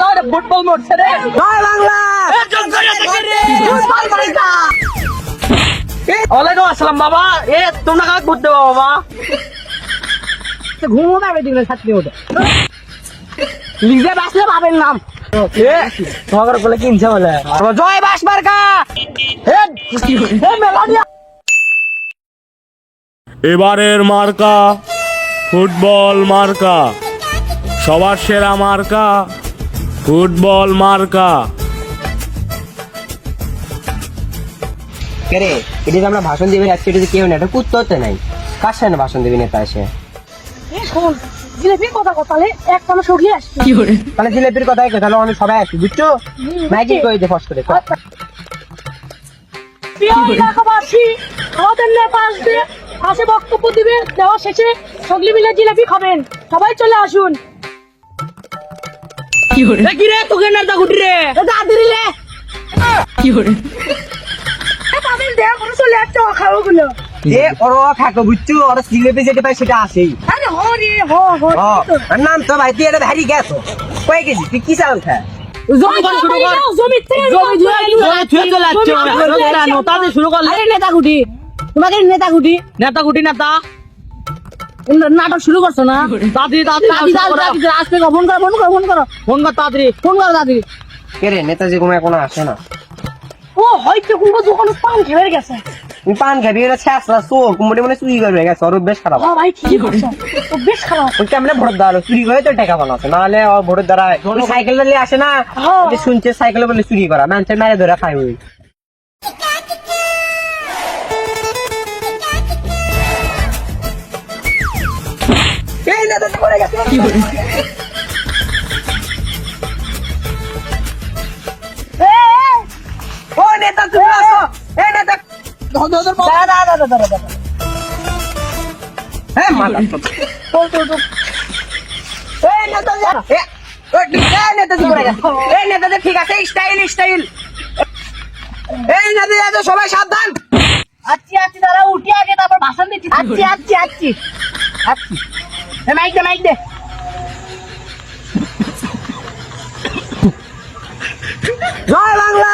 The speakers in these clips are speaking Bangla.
দাও ফুটবল মরছে রে জয় বাংলা! ওয়ালাইকুম আসসালাম বাবা। এ তোমরা কাকে দেবো বাবা? ঘুমো পাবে ছাত্রী ওটা লিজে বাসলে পাবেন নাম। বলে কিনছে বলে? জয় বাস মার্কা! এ এ মেলানিয়া! এবারের মার্কা ফুটবল মার্কা সবার সেরা মার্কা। ফুটবল মার্কা। কে রে এটা যে আমরা ভাষণ দিবে যাচ্ছি এটা কেউ না এটা কুত্তো হতে নাই। কার সামনে ভাষণ দিবি নেতা এসে? শোন জিলেপির কথা কথালে এক কামে সরিয়ে আসছি তাহলে জিলেপির কথাই কই তাহলে অনেক সবাই আসি বুঝছ? করে দে ফস করে কর। প্রিয় এলাকাবাসী আমাদের নেতা আসবে আসে বক্তব্য দিবে দেওয়া শেষে সগলি মিলে জিলাপি খাবেন। সবাই চলে আসুন। কি রে তোকে নেতা গুটি রে দাদিরিলে কি করে তাদের দেয়া করে চলে একটা খাবগুলো যে ওর থাকো বুঝছ ওর জিলেপি যেটা পাই সেটা আসেই আরে হো রে হো হো নাম তো ভাই তুই এটা ভারী গেছ। কয় কেজি? তুই কি চাল খা? তোমাদের নেতা গুটি। নেতা গুটি নেতা। নাটক শুরু করছ না? দাদি দাদি দাদি দাদি আসবে ফোন করো ফোন করো ফোন করো। ফোন কর তাড়াতাড়ি ফোন করো দাদি। কে রে নেতাজি কোনো এখনও আসে না? ও হয়তো কোনো দোকানে পান খেয়ে গেছে। পান খাবি এটা ছেঁচড়া চোর কুমড়ি মানে চুরি করবে গেছে ওর বেশ খারাপ। হ্যাঁ ভাই ঠিকই করছ ও বেশ খারাপ। ওই কেমনে ভোট হলো? চুরি করে তো টাকা বানাচ্ছে নাহলে ওর ভোটের দ্বারা সাইকেল নিয়ে আসে না হ্যাঁ। শুনছে সাইকেল বলে চুরি করা মানুষের মেরে ধরে খাই ওই। এ, এ, ও নেতা তুমি আসো এই নেতা হ্যাঁ এ, ওই, এই নেতাজি পড়ে গেছে। এই নেতাজি ঠিক আছে স্টাইল স্টাইল এই আছে সবাই সাবধান আচ্ছি আচ্ছি দাদা উঠি আগে তারপর ভাষণ দিচ্ছি আচ্ছি আচ্ছি আচ্ছি আচ্ছি এ, মাইক দে মাইক দে। জয় বাংলা।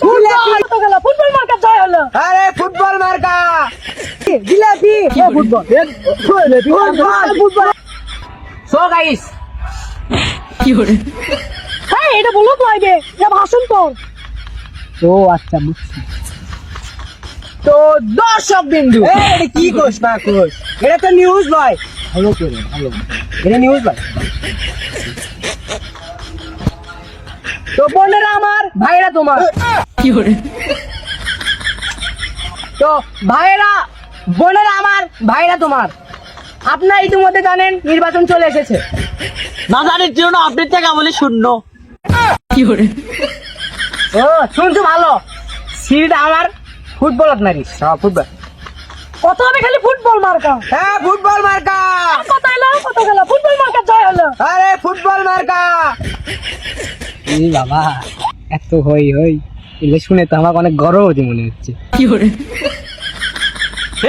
ফুটবল ফুটবল মার্কা জয় হলো। আরে ফুটবল মার্কা। জিলাপি। ফুটবল। ফুটবল। সো গাইস হ্যাঁ এটা বলো তো আগে। ভাষণ তোর। ও আচ্ছা বুঝছি। তো দর্শক বিন্দু। কি কোষ না কোষ? এটা তো নিউজ নয় ভালো করে ভালো এটা নিউজ নয় তো বোনেরা আমার ভাইরা তোমার। তো ভাইরা বোনেরা আমার ভাইরা তোমার। আপনারা ইতিমধ্যে জানেন নির্বাচন চলে এসেছে। না জানির জন্য আপনি থেকে বলি শূন্য। ও শুনছো ভালো? সিট আমার ফুটবল আপনারই হ্যাঁ ফুটবল। কত হবে খালি ফুটবল মার্কা? হ্যাঁ ফুটবল মার্কা। কত এলো? কত গেল? ফুটবল মার্কা জয় হলো। আরে ফুটবল মার্কা। এই বাবা এত হই হই। এগুলো শুনে তো আমার অনেক গর্ব হচ্ছে মনে হচ্ছে।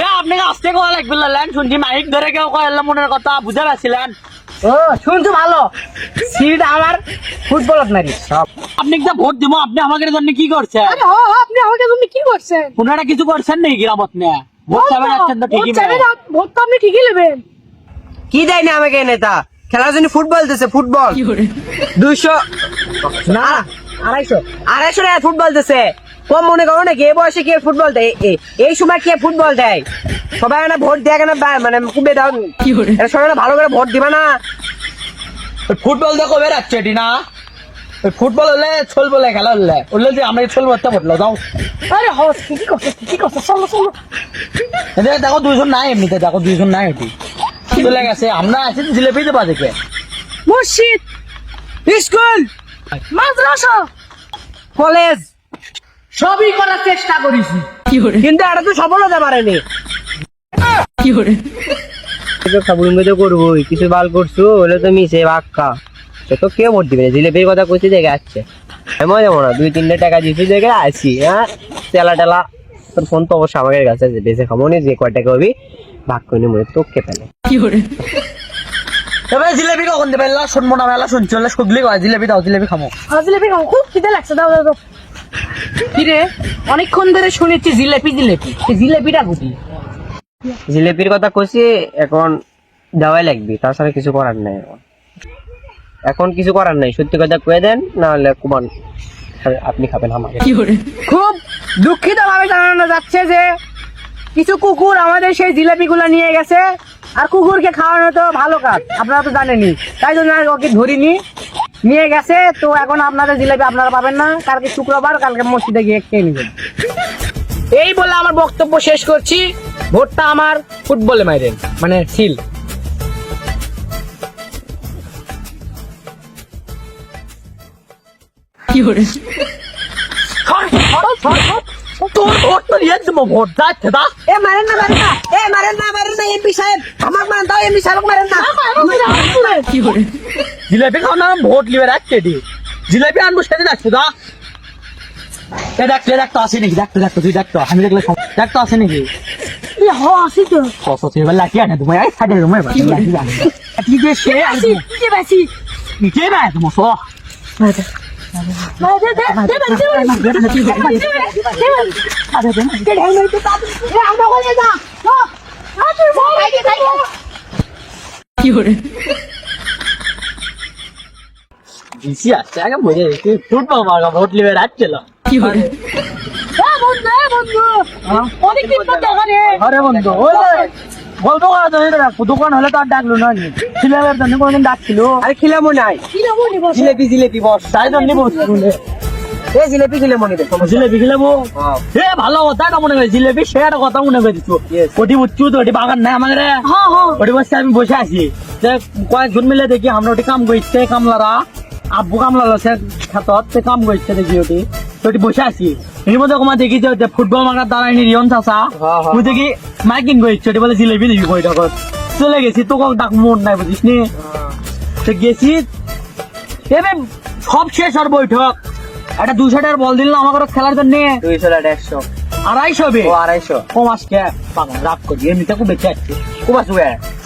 এ আপনি আসতে কয়া লাগবে ল্যান্ড শুনছি মাইক ধরে কেউ কয়াল মনের কথা বুঝে পাচ্ছিলেন ও শুনছো ভালো? সিট আমার আপনি ভোট দিব আপনি আমাকে জন্য কি করছেন? আরে হো হো, আপনি আমাকে তুমি কি করছেন? ওনারা কিছু করছেন নাকি গ্রামত নিয়ে? ভোট চাবেন তো ঠিকই ভোট তো আপনি ঠিকই নেবেন। কি দেয়নি আমাকে নেতা? খেলার জন্য ফুটবল দিছে ফুটবল। দুইশো না আড়াইশো। আড়াইশো ফুটবল দিছে। কম মনে করো নাকি? এই বয়সে কে ফুটবল দেয়? এ- এই সময় কে ফুটবল দেয়? সবাই না ভোট দেয় কেন মানে কুবে দাও এটা সবাই না ভালো করে ভোট দিবা না। ফুটবল দেখো বেরাচ্ছে এটি না ফুটবল হলে ছোল বলে খেলা হলে। বললে যে আমরা ছোল করতে পড়ল যাও আরে হো ঠিকই করছে ঠিকই করছে চলো চলো। দেখো দুইজন নাই এমনিতে দেখো দুইজন নাই ওটি চলে গেছে আমরা আছি জিলেপি দেবা দেখে। মসজিদ স্কুল মাদ্রাসা কলেজ। সবই করার চেষ্টা করেছি। কিন্তু এটা তো সফল হতে পারেনি সাবুন তো করবোই কিছু বাল করছ হলে তো মিশে বাক্কা সে তো কে ভোট দিবে জিলেপির কথা কইতে দেখে আসছে। এমন যেমন না দুই তিনটে টাকা দিতে দেখে আসি হ্যাঁ? তেলা টেলা। তোর ফোন তো অবশ্যই আমাদের কাছে আছে বেঁচে খাব নি যে কয় টাকা হবি ভাগ করে মনে তোকে পেলে। এবার জিলেবি কখন দেবে? শুনব না এলা শুনছি কয় জিলেবি দাও জিলেবি খামো। আর জিলেপি খাও খুব খিদে লাগছে দাও দাও দাও। কিরে অনেকক্ষণ ধরে শুনেছি জিলেপি জিলেপি। জিলেপিটা গুটি জিলেপির কথা কইছি এখন দেওয়াই লাগবে তাছাড়া কিছু করার নাই এখন। এখন কিছু করার নাই সত্যি কথা কয়ে দেন না হলে কুমান আপনি খাবেন আমাকে খুব দুঃখিত ভাবে জানানো যাচ্ছে যে কিছু কুকুর আমাদের সেই জিলাপি গুলা নিয়ে গেছে। আর কুকুরকে খাওয়ানো তো ভালো কাজ আপনারা তো জানেনই। তাই জন্য আর ওকে ধরিনি। নিয়ে গেছে তো এখন আপনাদের জিলাপি আপনারা পাবেন না। কালকে শুক্রবার কালকে মসজিদে গিয়ে খেয়ে নেবেন। এই বলে আমার বক্তব্য শেষ করছি। ভোটটা আমার ফুটবলে মাইরেন মানে সিল। তোর ভোট তো নিয়ে দেবো ভোট যাচ্ছে দা এ মারেন না মারেন না। এ মারেন না মারেন না এমপি সাহেব। আমার মারেন দাও এমপি সাহেব মারেন না। জিলেবি খাও না ভোট লিবে রাখছে দি। জিলেবি আনব সেদিন আসছে দা এ দেখ এ দেখ তো আসে নাকি দেখ তো দেখ তো তুই দেখ তো। আমি দেখলে দেখ তো আসে নাকি কি কি কে আইডি দিছি আসছে আগে মজা দেখি ফুটবল মার্কা ভোট লিবে রাখছিল এ বন্ধু বন্ধু অনেকদিন পর দেখা রে আরে বন্ধু বলব করা তো এটা দোকান হলে তো আর ডাকলো না সিলেবের জন্য কোনদিন ডাকছিল। আরে খিলামো নাই। বস। জিলেপি জিলেপি বস। তাই জন্য বসছিল এ জিলেপি খিলামো নিবে জিলেবি খেলাবো এ ভালো কথা না মনে হয় জিলেবি সে একটা কথা মনে করে দিচ্ছ. ওটি বুঝছু তো ওটি বাগান নাই আমাদের। হ্যাঁ হ্যাঁ। ওটি বসে আমি বসে আছি। কয়েকজন মিলে দেখি আমরা ওটি কাম করছে কামলারা। আব্বু কামলা লছে খাতত তে কাম করছে দেখি ওটি। ওটি বসে আছি। এর মধ্যে কমা দেখি যে ফুটবল মার্কার রিয়ন। তুই দেখি মাইকিং বলে জিলেবি দিবি কই তখন চলে গেছি তো ডাক মন নাই বুঝিস নি? তো গেছি এবার সব শেষ আর বৈঠক একটা দুশো টাকার বল দিল আমাকে খেলার জন্য? দুইশো টাকা একশো আড়াইশো বে আড়াইশো কমাস কে? পাগল রাগ করি এমনিতে খুব বেঁচে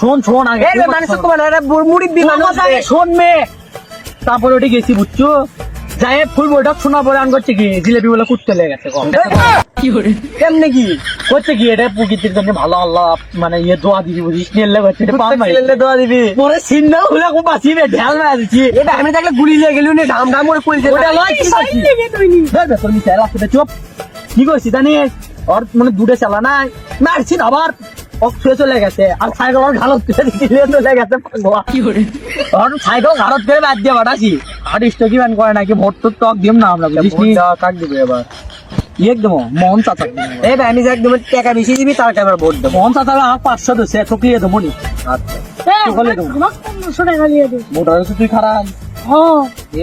শোন শোন আগে মানুষ মুড়ি শোন। মে তারপরে ওটি গেছি বুঝছ? যাই ফুল বৈঠক শোনা পরে আন করছে কি জিলেপি বলে কুটতে লেগে গেছে কম কেমনে কি? করছে কি এটা প্রকৃতির জন্য ভালো আল্লাহ মানে ইয়ে দোয়া দিবি বুঝিস নিয়ে করছে দোয়া দিবি। পরে সিন্না হলে খুব বাঁচি রে ঢেল মারা দিচ্ছি এটা আমি থাকলে গুলি নিয়ে গেলি না ধাম ধাম করে পুলিশ ওটা লয় কি ধর তোর মিশে রাস্তাতে চুপ। কি করছি জানিস ওর মানে দূরে চালা নাই। মারছি আবার শুয়ে চলে গেছে। আর সাইকেল ঘালত করে দিলে চলে গেছে ওর সাইকেল ঘালত করে বাদ দিয়ে বাড়াছি আর স্টকি ব্যান করে নাকি? ভোট তো টক দিম না আমরা কাক দিবে এবার একদম মোহন চাচা এই ভাই আমি যে একদম টাকা বেশি দিবি তার এবার ভোট দেবো। মোহন চাচা আমার পাঁচশো দিচ্ছে ঠকিয়ে দেবো নি আচ্ছা টাকা তুই খারাপ এ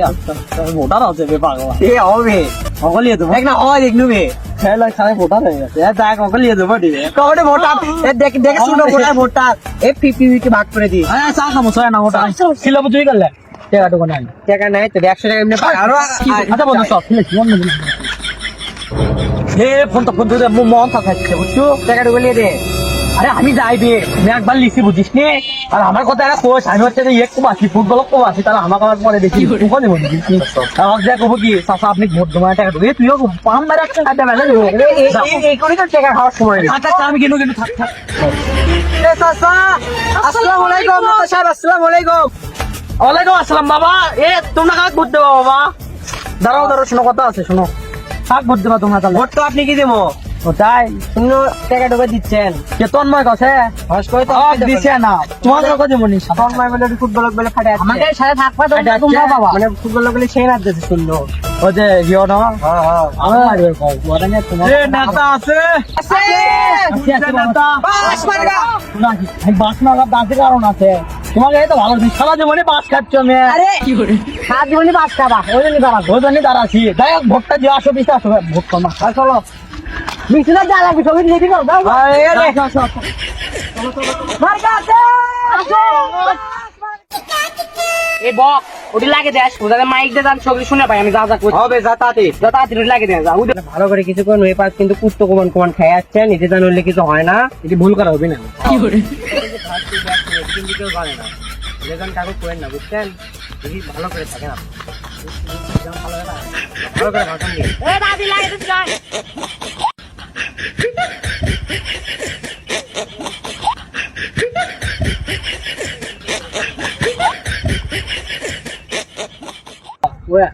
ভোটার আছে বে পাগলা এ হবে অকলিয়ে দেবো দেখ না হয় দেখ নুবে খেলা খারাপ ভোটার গেছে এ দেখ অকলিয়ে দেবো ঠিক কবে ভোটার এ দেখ দেখ শুনো ভোটার ভোটার এ ফিফটি ফিফটি ভাগ করে দি চা খামো ছয় না ওটা ছিল তুই করলে টাকা টুকু নাই টাকা নাই তো একশো টাকা এমনি আরও আচ্ছা বন্ধু সব ঠিক আছে অন্য দিন হে ফোন তো ফোন মন থাকাচ্ছে বুঝছ টাকা ঢুকে নিয়ে দে আরে আমি যাই বে আমি একবার লিখি বুঝিস নে আর আমার কথা একটা কোচ আমি হচ্ছে ইয়ে খুব আছি ফুটবল খুব আছি তাহলে আমার পরে দেখি তুই কোনে বলি আমাকে যা কবো কি চাষা আপনি ভোট জমা টাকা দেবে তুইও পাম মেরে একটা কাটা মেলে এই- করে তো টাকা খাওয়ার সময় আচ্ছা আমি কিন্তু কিন্তু থাক থাক এ চাচা আসসালামু আলাইকুম সাহেব আসসালামু আলাইকুম ওয়ালাইকুম আসসালাম বাবা এ তোমরা কাক ভোট দেবা বাবা দাঁড়াও দাঁড়াও শোনো কথা আছে শোনো কাক ভোট দেবা তোমরা তাহলে ভোট তো আপনি কি দেবো ওটাই শূন্য টাকা ঢুকে দিচ্ছেন। কে তন্ময় কাছে হস করে তো দিছে না। তোমার যেমন তখন মাই বলে ফুটবল বলে ফাটে আছে। আমাকে সাথে থাকবা তোমরা বাবা। মানে ফুটবল বলে সেই রাত দিতে শূন্য। ও যে না? হ্যাঁ হ্যাঁ। আমার মারবে কও। ওরা নিয়ে তোমার এ নেতা আছে? আছে। বাস মার্কা। না, আমি বাস মারার দাঁতের কারণ আছে। তোমাকে এই তো ভালো সারা জীবনে বাস খাচ্ছ আমি আরে সারা জীবনই বাস খাবা। ওই জন্য দাঁড়া ওই জন্যই দাঁড়াচ্ছি। যাই হোক ভোটটা দিয়ে আসো বেশি আসো। ভোট কমা চলো। যা লাগবে সবই রেডি করো দাও বক ওটি লাগে দেয় ওদের মাইক দিয়ে যান ছবি শুনে পাই আমি যা যা করছি। হবে যা তাতে যা ওটি লাগে দেয় যা ওদের ভালো করে কিছু কিছুক্ষণ ওই পাশ কিন্তু কুত্তো কমান কমান খেয়ে আসছে নিজে জান হলে কিছু হয় না। এটি ভুল করা হবে না। কিন্তু কেউ পারে না লেজন কাকু করেন না বুঝছেন যদি ভালো করে? থাকেন আপনি ভালো করে ভাষণ দিন দাদি লাগে দিস না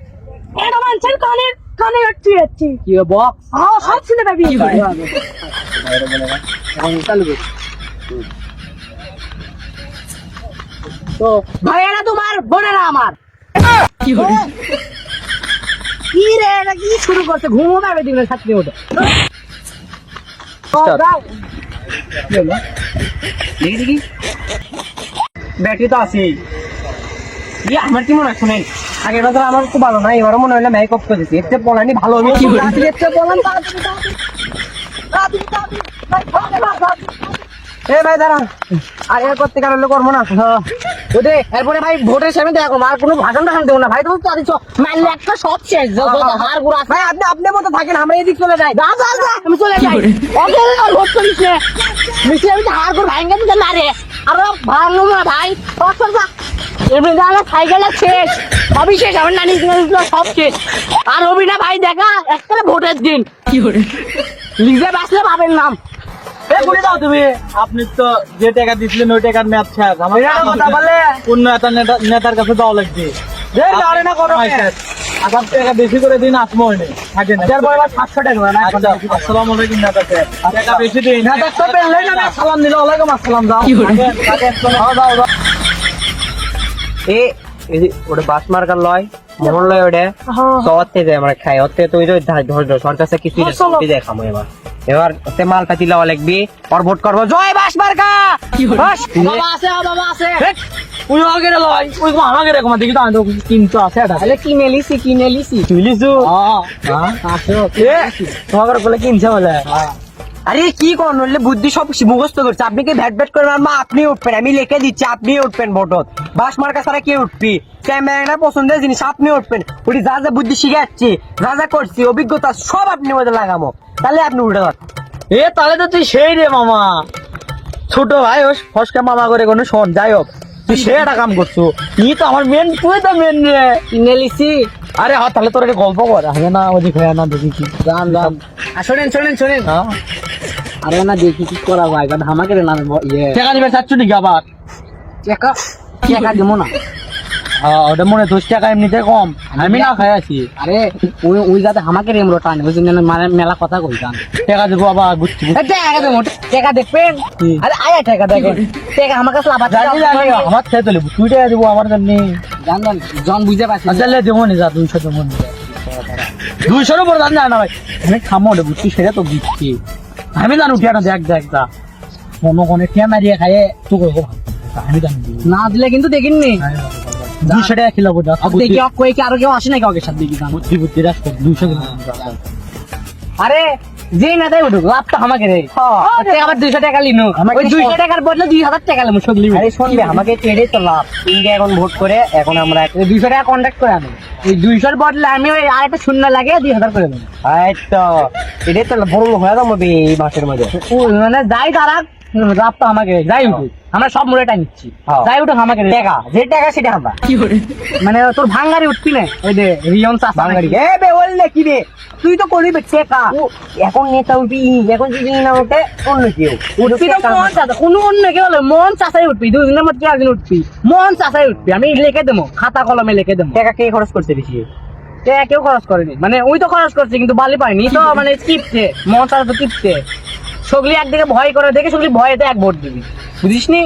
এটা মানছেন কানে কানে একটু যাচ্ছি কি বক্স? হ্যাঁ সব শুনে পাবি এখন চালু করি তো ভাইয়েরা তোমার বোনেরা আমার। কি রে এটা কি শুরু করছে? ঘুমো পাবে ওটা দেখি দেখি ব্যাটারি তো আছে ইয়ে আমার কি মনে হয় শুনেন আগের বছর আমার খুব ভালো না এবারও মনে হলো মেকআপ করেছি এর এতে পলানি ভালো হবে কি পলান এ ভাই দাঁড়া আর এর করতে কারণ করব না ওদের এরপরে ভাই ভোটের সামনে দেখো আর কোনো ভাষণ টাষণ দেবো না। ভাই তুমি তো আদিছ মারলে একটা সব শেষ হার গুড়া ভাই আপনি আপনি মতো থাকেন আমরা এদিক চলে যাই। যা যা যা আমি চলে যাই। ওকে ভোট করিস না। মিশে আমি তো হার দিতে না রে। আর ভাঙলো না ভাই। এমনি সাইকেল শেষ। সবই শেষ আমার নানি সব শেষ। আর ভাই দেখা একটা ভোটের দিন। কি করে? লিজে বাসলে পাবেন নাম। দাও তুমি। আপনি তো যে টাকা দিছিলেন ওই টাকার ম্যাচ শেষ। আমার কথা বলে। অন্য একটা নেতার কাছে যাওয়া লাগবে। যে জানে না করো। আসাম টাকা বেশি করে দিন আসমো হয়নি থাকে না। এরপরে আবার সাতশো টাকা না আচ্ছা আলাইকুম নেতা টাকা বেশি দিন। নেতা তো পেলেই না, সালাম দিল। ওয়ালাইকুম আসসালাম যাও। থাকেন, থাকেন, চলো। যাও, যাও, যাও। এ ওটা বাস মার্কার লয় মোহন লয় ওটা। তো অতে যায় আমরা খাই অতে তো ওই ধর ধর ধর সরকার কাছে কিছুই খামো এবার। এবার ওতে মাল পাতি লওয়া লাগবে আর ভোট করব। জয় বাস মার্কা! বাবা আছে বাবা আছে। ওই আগে রে লয় কো কমা দেখি তো আমি তো কিনতো আছে এটা। তাহলে কিনে লিছি কিনে লিছি তুই লিসু হ্যাঁ আসো। এ! তোমাকে বলে কিনছে বলে। আরে কি কোন নইলে বুদ্ধি সব মুখস্থ করছে। আপনি কি ভ্যাট ভ্যাট করে মারমা আপনি উঠবেন আমি লিখে দিচ্ছি আপনি উঠবেন ভোটত। বাস মার্কা ছাড়া কে উঠবি? ক্যামেরা পছন্দের জিনিস আপনি উঠবেন। ওটি যা যা বুদ্ধি শিখাচ্ছি যা যা করছি অভিজ্ঞতা সব আপনি মধ্যে লাগামো। তাহলে আপনি উঠে যান এ তাহলে তো তুই সেই রে মামা। ছোট ভাই ও ফসকা মামা করে কোনো শোন যাই হোক। তুই সে একটা কাম করছ। ই তো আমার মেন তুই তো মেন রে। কিনে লিছি আরে হ্যাঁ তাহলে তোর একটা গল্প কর। হবে না ওদিক হয়ে না দেখি কি জান জান আর শোনেন শোনেন শোনেন। হ্যাঁ। আরে না দেখি কি করা যায়। কারণ আমাকে না ইয়ে। টাকা নিবে চাচ্ছু নাকি আবার? টাকা টাকা দিব না। হ্যাঁ ওটা মনে দশ টাকা এমনিতে কম। আমি না খাই আছি। আরে ওই ওই যাতে আমাকে রেমরো টানে জন্য মানে মেলা কথা কই জান। টাকা দেবো আবার বুঝছি বুঝছি। টাকা দেবো টাকা দেখবেন? আরে আয়া টাকা দেখেন টাকা আমার কাছে লাভ আছে আমার খেয়ে তোলে তুই টাকা দেবো আমার জন্য। জান জান জন বুঝতে পারছি আচ্ছা লে দেবো নি যা দুইশো দেবো নি। দুইশোর উপর জান না ভাই। আমি খামো রে বুঝছি সেটা তো দিচ্ছি। আমি জানো উঠিয়া দেখ দেখ দা মনো কোনে টিয়া মারিয়ে খাইয়ে তো করব আমি জানি না দিলে কিন্তু দেখিনি দুশো টাকা কিলো বোঝা দেখি কই কি আরও কেউ আসে নাকি ওকে সাথে দেখি বুদ্ধি বুদ্ধি রাখ দুশো আরে যে না তাই উঠুক লাভ তো আমাকে ওতে আবার দুইশো টাকা লিনু ওই দুইশো টাকার বদলে দুই হাজার টাকা লিমু সব লিমু। আরে শুনবে আমাকে ট্রেডে তো লাভ। ইন্ডিয়া এখন ভোট করে এখন আমরা দুইশো টাকা কন্ট্যাক্ট করে আমি। ওই দুইশোর বদলে আমি ওই আর একটা শূন্য লাগে দুই হাজার করে দেবো। তো এটাই তো বড় হয়ে যাব এই মাসের মধ্যে মানে যাই তারা লাভ তো আমাকে যাই উঠুক। আমরা সব মুড়েটা নিচ্ছি হ্যাঁ। যাই উঠুক আমাকে। টাকা। যে টাকা সেটা আমরা। মানে তোর ভাঙ্গারি উঠবি না ওই যে রিয়ন চাষ বাঙালি এ বে বললে কি রে? তুই তো করবি টাকা। এখন নেতা উঠবি এখন যদি না ওঠে অন্য কেউ। উঠবি তো মন চাষা কোনো অন্য কেউ হলে মন চাষাই উঠবি। দুদিনের মধ্যে একদিন উঠবি। মন চাষাই উঠবি। আমি লিখে দেবো। খাতা কলমে লিখে দেবো। টাকা কে খরচ করতে বেশি? এ কেউ খরচ করেনি। মানে ওই তো খরচ করছে কিন্তু বালি পাইনি তো মানে কিপছে মন চাষা তো কিপছে সগলি একদিকে ভয় করে দেখে সগলি ভয়েতে এক ভোট দিবি। বুঝিস নি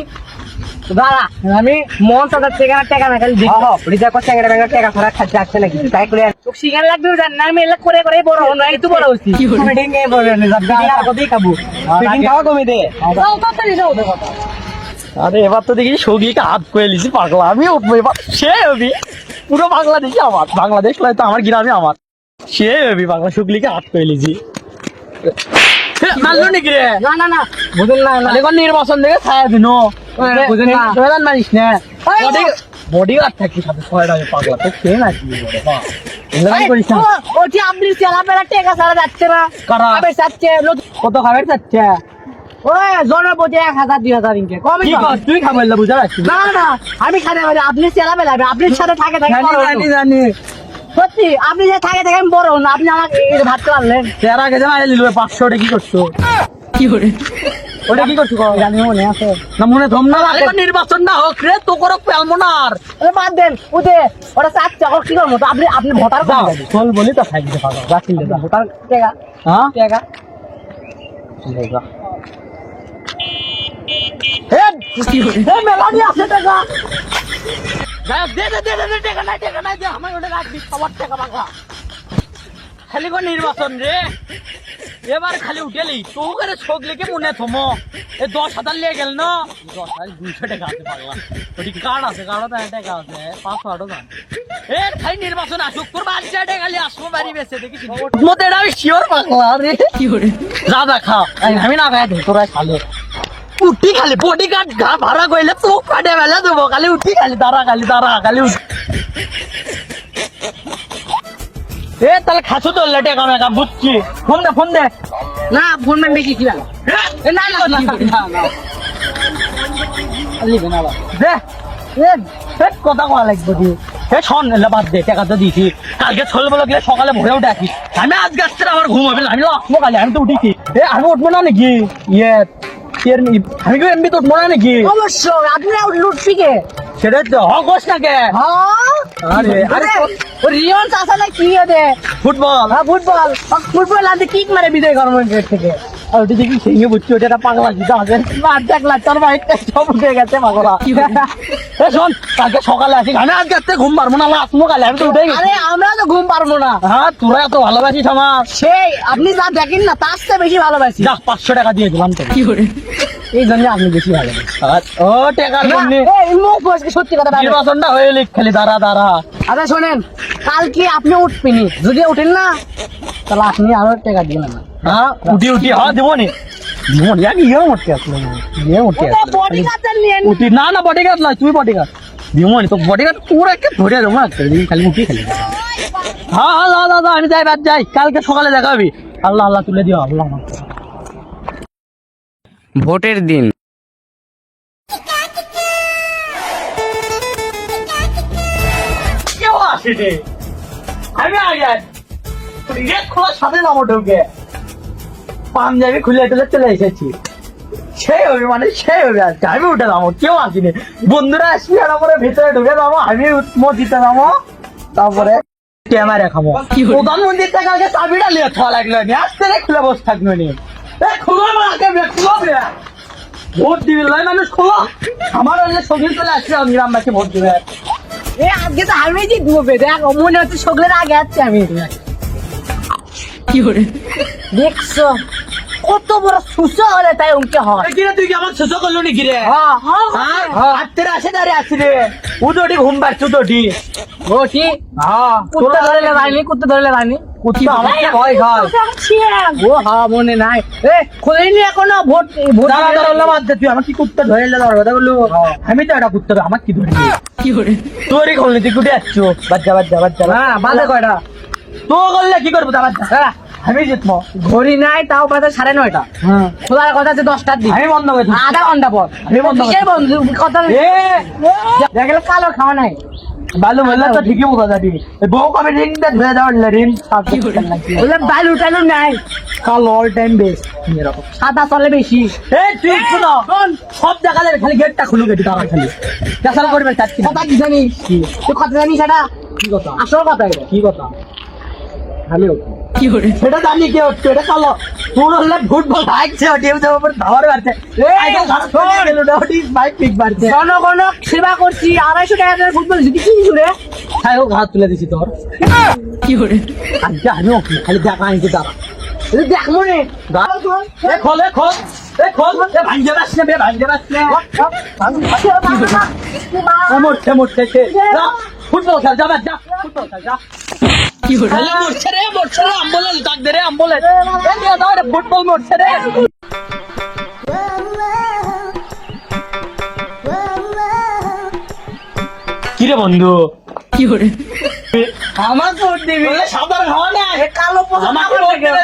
দাঁড়া আমি মন চাষার থেকে আর টাকা না খালি দেখব হ্যাঁ রিজার্ভ করছে টাকা টাকা টাকা খরচ খাচ্ছে আসছে নাকি? তাই করে তোকে শিখান লাগবে জান না আমি এলাকা করে করে বড় হন একটু বড় হচ্ছি তুমি ডেঙ্গে বলে রিজার্ভ টাকা কতই খাব। তুই খাওয়া কমে দে? যাও তাড়াতাড়ি যাও। কথা আরে এবার তো দেখি সৌগিকে হাত করে লিছি পাগলা। আমি উঠবো এবার সে হবি। পুরো বাংলাদেশ আমার। বাংলাদেশ নয় তো আমার গ্রামে আমার। সে হবি বাংলা শুকলিকে হাত করে লিছি এ, মারলো নাকি রে? না না না। বুঝেন না না। তাহলে কোন নির্বাচন থেকে ছায়া দিন। বুঝেন না। মারিস না। ওদিকে- থাকি সাথে ছয় টাকা পাগলা। তো না কি না? ওটি আপনি চেলাপেলা টেকা ছাড়া যাচ্ছে না। কারা? আবে কত খাবার যাচ্ছে? ওই জনপতি এক হাজার দুই হাজার ইনকে। কি কম। তুই খাবার বুঝা না না আমি খাতে পারি আপনি চেলাপেলা আপনার সাথে থাকে থাকে জানি বড় হন। জানি জানি। সত্যি আপনি যে থাকে থাকে আমি বড় হন আপনি আমাকে ভাত পারলেন। তেরা গেছে মারে লিলবে পাঁচশো ওটা কি করছ? ওটা কি করছ? জানি মনে আছে। না মনে ধম না লাগে নির্বাচন না হোক রে তো করো পেলমোনার ওরে বাদ দেন। ওতে ওটা চাচ্ছে ওর কি করব? তো আপনি আপনি ভোটার যাও চল বলি তো পাগল যা কিনলে যা ভোটার টেকা হ্যাঁ? টেকা যা। এ মেলানি আছে টাকা। দে দে দে দে, দে টাকা নাই টাকা নাই দে আমার ওটা রাখবি সবার টাকা পাকা খালি কোন নির্বাচন রে। এবার খালি উঠেলি তো করে ছগলিকে মনে থমো। এ দশ হাজার লিয়ে গেল না? দশ হাজার দুইশো টাকা আছে পাগলা। ওটি কার্ড আছে কার্ডও তো টাকা আছে পাঁচ হাজারও জান এ খালি নির্বাচন আসুক তোর বাড়ি টাকা খালি আসব বাড়ি বেঁচে মতে এটা আমি শিওর পাগলা রে। যা খা আমি না খাই তোরা খালে। উঠি খালি বডি গার্ড ঘা ভাড়া কইলে তো কাটে বেলা দেবো খালি উঠি খালি দাঁড়া খালি দাঁড়া খালি উঠি। এ তাহলে খাসু তো লেটে কামে কাম বুঝছি। ফোন দে ফোন দে। না ফোন ম্যান ছিল এ, না না না না, না লিখে না দে এ কথা কয়া লাগবে দি। এ শোন এলে বাদ দে টাকা তো দিয়েছি কালকে ছোল বলে গেলে সকালে ভোরে উঠে আসি আমি আজকে আসতে আমার ঘুম হবে আমি আসব কালে আমি তো উঠিছি। এ আমি উঠবো না নাকি? ইয়ে আমি কি এমনি তো নাকি? অবশ্যই সেটাই হ গোস না কে? আরে আরে ও রিয়ন চাষা না কি ফুটবল। হ্যাঁ ফুটবল। ফুটবল আনতে কিক মারে বিদায় গরমের গেট থেকে। আর ওটা দেখি ভেঙে বুঝছি ওটা একটা পাগলা জিতা আছে মার দেখলা তোর বাইকটা সব উঠে গেছে পাগলা। এ শোন কালকে সকালে আসি আমি আজকে ঘুম পারব না আমি তো উঠে গেছি। আরে আমরা তো ঘুম পারব না। হ্যাঁ তোরা এত ভালোবাসিস আমার। সেই আপনি যা দেখেন না তার চেয়ে বেশি ভালোবাসি। যা পাঁচশো টাকা দিয়ে দিলাম তো এই জন্য আপনি বেশি ভালোবাসি। ও টাকার না, জন্য এই মুখ বসে সত্যি কথা। নির্বাচনটা হয়ে লিখ খালি দাঁড়া দাঁড়া। আচ্ছা শোনেন কালকে আপনি উঠবেনি যদি উঠেন না তাহলে আপনি আরও টাকা দিবেন না হ্যাঁ উঠি উঠি হ্যাঁ দেবো নি। দেবো নি আমি ইয়ে উঠতে ইয়ে উঠতে উঠি না না বডিগার্ড নয় তুই বডিগার্ড দিবো নি তো বডিগার্ড পুরো একে ধরে দেবো না খালি উঠি খালি। হ্যাঁ হ্যাঁ দাদা দাদা আমি যাই বাদ যাই কালকে সকালে দেখাবি আল্লাহ আল্লাহ তুলে দিও আল্লাহ ভোটের দিন। আমি আগে খোলার সাথে নামো ঢুকে পাঞ্জাবি খুলে টুলে চলে এসেছি। সেই হবে মানে সেই হবে আজকে। আমি উঠে যাব কেউ আসিনি। বন্ধুরা আসবি তারপরে ভিতরে ঢুকে যাব আমি মসজিদে যাব তারপরে ক্যামেরা খাব প্রধানমন্ত্রীর আগে চাবিটা নিয়ে থাকা লাগল নি আসতে রে খুলে বসে থাকল নি। এ খুলো না খুলো। ভোট দিবি লয় মানুষ খুলো। আমার হলে সঙ্গী চলে আসছে আমি গ্রামবাসী ভোট দিবে। এ আজকে তো আমি ডুবে দেখ মনে হচ্ছে সগলের আগে যাচ্ছে আমি। দেখছ? কত বড় সুস্থ হলে তাই উনকে হয়। কিরে তুই কি আমার শেষ করল নাকি রে? হ্যাঁ হ্যাঁ আত্মের আসে দাঁড়িয়ে আসছি রে। উদোটি ঘুম পাচ্ছে উদোটি। ওটি হ্যাঁ কুত্তা ধরলে কুত্তা ধরলে পাইনি কুত্তা আমাকে ভয় খায়। ও হ্যাঁ মনে নাই। এ খোলেনি এখনও ভোট ভোট দাঁড়া দাঁড়া বাদ তুই আমার কি কুত্তা ধরে এলে দাঁড়া বলল আমি তো এটা কুত্তা আমার কি ধরে তোরই খুললি তুই কুটে আসছো। বাচ্চা বাচ্চা বাচ্চা হ্যাঁ বাজে কয়টা? তো করলে কি করব হ্যাঁ আমি জিতবো। ঘড়ি নাই তাও বাজে সাড়ে নয়টা। হ্যাঁ খোলার কথা আছে দশটার দিন আমি বন্ধ করে আধা ঘণ্টা পর। আমি বন্ধ বন্ধু? কথা দেখলে কালো খাওয়া নাই। বালু বললে তো ঠিকই বোঝা যাবি বউ কবে রিং ধরে যাওয়ার রিং বলে বালু টালু নাই। কাল অল টাইম এরকম। সাদা চলে বেশি। এই তুই শোনো। সব জায়গায় খালি গেটটা খুলু গেটি দাঁড়া খালি। কেসাল করবে কথা কি? জানিস তুই কথা জানিস সেটা? কি কথা? আসল কথা এটা। কি কথা? আমি সেটা জানি কে হচ্ছে এটা কালো তোর হলে ফুটবল ভাগছে ধাওয়ার মারছে বাইক পিক মারছে জনগণ সেবা করছি আড়াইশো টাকা করে ফুটবল যদি কি জুড়ে খাই হোক হাত তুলে দিছি তোর। আজকে আমি ওকে খালি দেখা আনছি দাঁড়া। মনে। খোল খোল ফুটবল খেল যা ফুটবল খেল যা। মরছে রে মরছে রে অ্যাম্বুলেন্স ডাক দে রে অ্যাম্বুলেন্স এ নিয়ে যাও রে ফুটবল মরছে রে। কি বন্ধু? আমার ভোট দিবি। বললে সাঁতার খাওয়া না কালো ভোট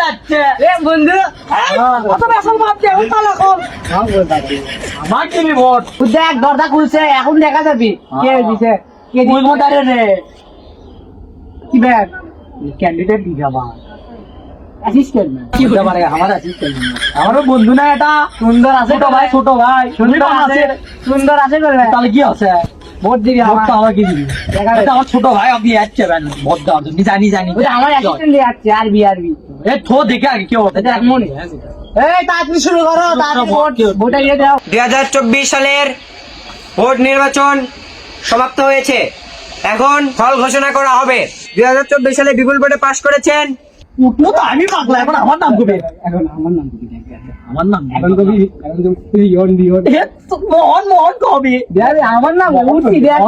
যাচ্ছে। এ বন্ধু কত বেসন ভাবছে এখন কালো কম আমার টিভি ভোট দেখ দরজা খুলছে এখন দেখা যাবি। কে দিছে? কে রে। কি ব্যাগ? ক্যান্ডিডেট অ্যাসিস্ট্যান্ট আমার অ্যাসিস্ট্যান্ট আমারও বন্ধু না এটা। সুন্দর আছে ছোট ভাই ছোট ভাই। সুন্দর সুন্দর আছে। আছে। সুন্দর আছে করবে তাহলে কি আছে? ভোট দিবি ভোটটা আমার কি দিবি? আমার ছোট ভাই আপনি যাচ্ছে ব্যান ভোট দেওয়ার জন্য। জানি জানি। আমার অ্যাসিস্ট্যান্ট দিয়ে যাচ্ছে আরবি আরবি এ থো দেখে আগে কি হতে এটা এই তাড়াতাড়ি শুরু করো তাড়াতাড়ি ভোট। ভোটে। গিয়ে দাও। দুই হাজার চব্বিশ সালের ভোট নির্বাচন সমাপ্ত হয়েছে। এখন ফল ঘোষণা করা হবে। দুই হাজার চব্বিশ সালে বিপুল ভোটে পাশ করেছেন। উঠবো তো আমি পাগলা এখন আমার নাম কবে। এখন আমার নাম দিবি আমার নাম এখন কবি এখন কবি ইয়ন দিয়ন মোহন মোহন কবি। দেবে আমার নাম উঠি দেখ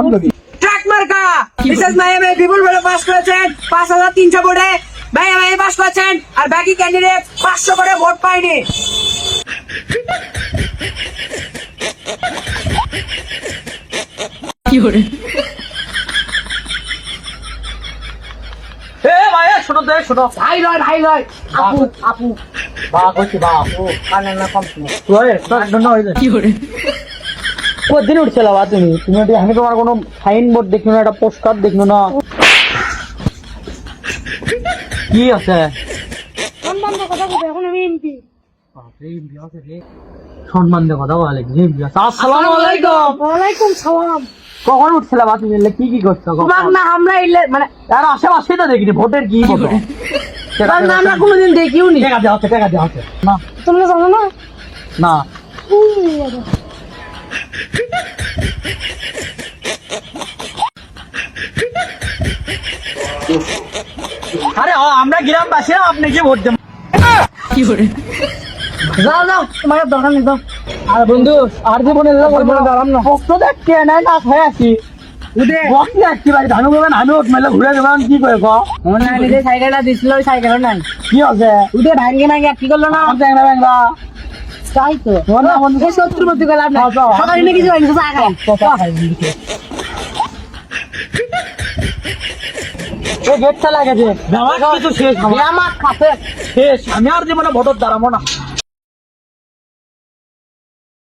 ট্রাক মার্কা বিশেষ মাইয়ামে বিপুল ভোটে পাশ করেছেন পাঁচ হাজার তিনশো ভোটে। ভাইয়া ভাই পাশ করেছেন আর বাকি ক্যান্ডিডেট পাঁচশো করে ভোট পায়নি। এ ভাই ছোট দে ছোট ভাই লয় ভাই লয়। আপু আপু। বা কইছি বা আপু কানে না কম শুনো। তুই তোর জন্য হইলে কি করে? কদিন উঠছিল বা তুমি? তুমি আমি তোমার কোনো সাইন বোর্ড দেখল না একটা পোস্ট দেখল না? কি আছে? সম্মান কথা বলব এখন আমি এমপি সম্মান দিয়ে কথা বলে আসসালামু আলাইকুম। ওয়ালাইকুম সালাম। কখন উঠছিল বা তুমি এলে কি কি করছ না আমরা ইলে মানে আর আশেপাশে তো দেখিনি ভোটের কি না আমরা কোনোদিন দেখিও নি। টাকা দেওয়া হচ্ছে টাকা দেওয়া হচ্ছে। না। তোমরা জানো না? না। আরে আমরা গ্রামবাসী আপনি কি ভোট দেন? যাও যাও তোমার দরকার নেই দাও আর বন্ধু আর জীবনে দাঁড়াম না। নাই না আছি ঘুরে দেবেন কি হয় যে সাইকেলটা দিছিল ওই সাইকেল নাই। কি আছে? উদে ভাঙ্গে না কি করল না? আমার ট্যাংরা ব্যাংরা তাই তো। তোমার না বন্ধু এই সত্যি মধ্যে গেলাম না। যাও, যাও। সকালে কিছু হয়নি গেটটা লাগেছে আমার আমার খাতে শেষ। আমি আর জীবনে ভোটর দাঁড়াবো না।